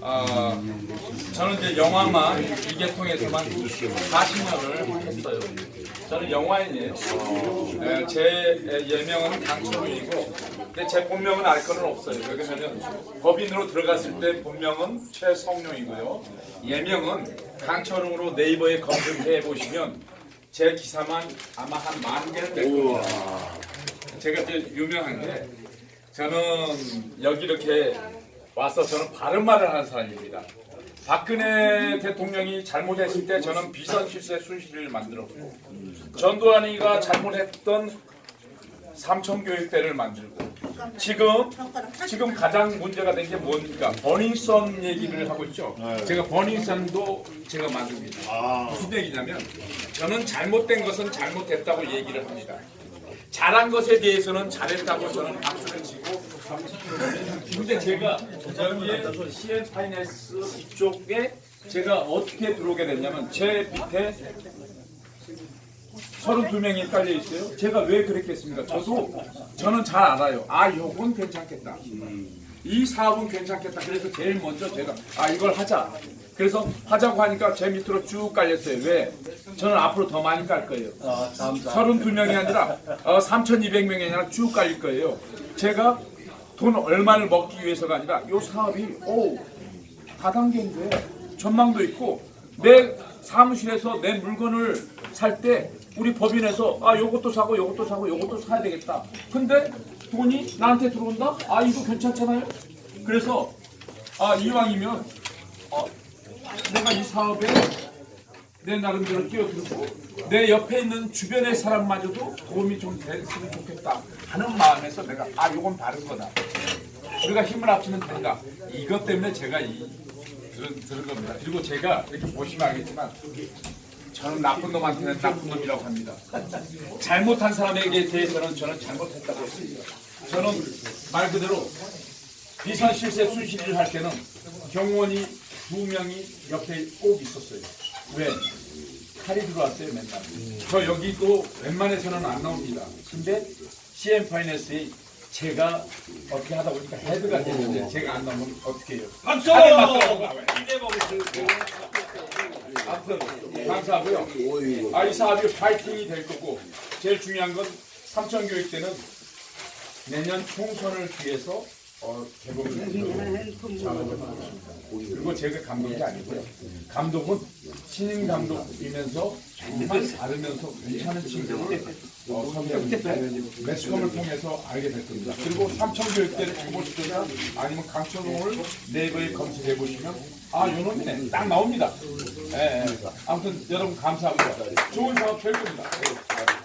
아 저는 이제 영화만 이계통에서만 40년을 했어요. 저는 영화인이에요. 에, 제 예명은 강철우이고, 근데 제 본명은 알 거는 없어요. 왜냐면 법인으로 들어갔을 때 본명은 최성룡이고요. 예명은 강철웅으로 네이버에 검색해 보시면 제 기사만 아마 한 만 개는 될 겁니다. 제가 이제 유명한 게 저는 여기 이렇게 와서 저는 바른 말을 하는 사람입니다. 박근혜 대통령이 잘못했을 때 저는 비선 실세 순실을 만들었고 전두환이가 잘못했던 삼천교육대를 만들고 지금 지금 가장 문제가 된 게 뭡니까? 버닝썬 얘기를 하고 있죠. 제가 버닝썬도 제가 만듭니다. 무슨 얘기냐면 저는 잘못된 것은 잘못했다고 얘기를 합니다. 잘한 것에 대해서는 잘했다고 저는 박수를 치고 근데 제가 여기에 CN 파이낸스 이쪽에 제가 어떻게 들어오게 됐냐면 제 밑에 32명이 깔려 있어요. 제가 왜 그랬겠습니까? 저도 저는 잘 알아요. 아, 요건 괜찮겠다. 이 사업은 괜찮겠다. 그래서 제일 먼저 제가 아, 이걸 하자. 그래서 하자고 하니까 제 밑으로 쭉 깔렸어요. 왜? 저는 앞으로 더 많이 깔 거예요. 32명이 아니라 어, 3,200명이 아니라 쭉 깔릴 거예요. 제가 돈 얼마를 먹기 위해서가 아니라 이 사업이 오 다단계인데 전망도 있고 내 사무실에서 내 물건을 살 때 우리 법인에서 아 요것도 사고 요것도 사고 요것도 사야 되겠다. 근데 돈이 나한테 들어온다? 아 이거 괜찮잖아요. 그래서 아 이왕이면 어, 내가 이 사업에 내 나름대로 끼어들고 내 옆에 있는 주변의 사람마저도 도움이 좀 됐으면 좋겠다 하는 마음에서 내가 아 요건 다른 거다 우리가 힘을 합치면 된다 이것 때문에 제가 이 들은, 들은 겁니다 그리고 제가 이렇게 보시면 알겠지만 저는 나쁜 놈한테는 나쁜 놈이라고 합니다 잘못한 사람에게 대해서는 저는 잘못했다고 했습니다 저는 말 그대로 비선 실세 순실을 할 때는 경원이 두 명이 옆에 꼭 있었어요. 왜? 칼이 들어왔어요 맨날. 저 여기도 웬만해서는 안 나옵니다. 근데 CM 파이낸스에 제가 어떻게 하다 보니까 헤드가 됐는데 제가 안 나오면 어떻게 해요? 박수! 나와요. 아무튼 감사하고요. 아, 이 사업이 파이팅이 될 거고 제일 중요한 건 삼천교육 때는 내년 총선을 위해서 어, 개봉을 그리고 제가 감독이 아니고요. 감독은 신인 감독이면서 정말 다르면서 괜찮은 친구를 어, 섭외했는데 매스컴을 통해서 알게 될 겁니다. 그리고 삼천교육대를 해보시거나 아니면 강천홍을 네이버에 검색해 보시면 아, 요 놈이네. 딱 나옵니다. 예, 예. 아무튼 여러분 감사하고요. 좋은 사업 될 겁니다. 예.